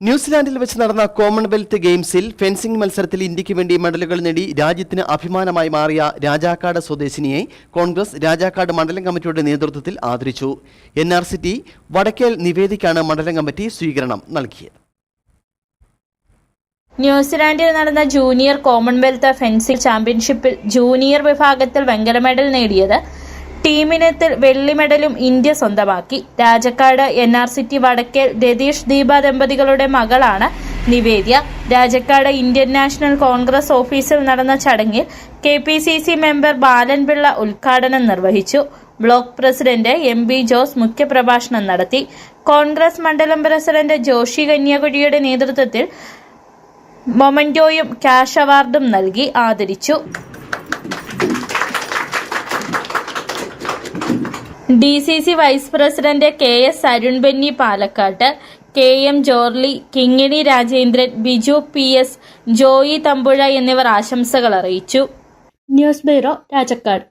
ന്യൂസിലാൻഡിൽ വെച്ച് നടന്ന കോമൺവെൽത്ത് ഗെയിംസിൽ ഫെൻസിംഗ് മത്സരത്തിൽ ഇന്ത്യയ്ക്ക് വേണ്ടി മെഡലുകൾ നേടി രാജ്യത്തിന് അഭിമാനമായി മാറിയ രാജാക്കാട് സ്വദേശിനിയെ കോൺഗ്രസ് രാജാക്കാട് മണ്ഡലം കമ്മിറ്റിയുടെ നേതൃത്വത്തിൽ ആദരിച്ചു. N R C T Vadakkel നിവേദിക്കാണ് മണ്ഡലം കമ്മിറ്റി സ്വീകരണം നൽകിയത്. ന്യൂസിലാൻഡിൽ നടന്ന ജൂനിയർ കോമൺവെൽത്ത് ഫെൻസിംഗ് ചാമ്പ്യൻഷിപ്പിൽ ജൂനിയർ വിഭാഗത്തിൽ വെങ്കല മെഡൽ നേടിയത് ടീമിനത്തിൽ വെള്ളി മെഡലും ഇന്ത്യ സ്വന്തമാക്കി. Rajakkad N R city Vadakkel Ratheesh Deepa ദമ്പതികളുടെ മകളാണ് Nivedya. Rajakkad Indian National Congress ഓഫീസിൽ നടന്ന ചടങ്ങിൽ K P C C member Balanpillai ഉദ്ഘാടനം നിർവഹിച്ചു. Block president M B Jose മുഖ്യപ്രഭാഷണം നടത്തി. കോൺഗ്രസ് മണ്ഡലം പ്രസിഡന്റ് ജോഷി കന്യാകുടിയുടെ നേതൃത്വത്തിൽ മൊമന്റോയും ക്യാഷ് അവാർഡും നൽകി ആദരിച്ചു. D C C vice president K S Arun Benny Palakkattu K M Jorly Kingini Rajendran Biju P S Joy Thampuzha എന്നിവർ ആശംസകൾ അറിയിച്ചു. News bureau Rajakkad.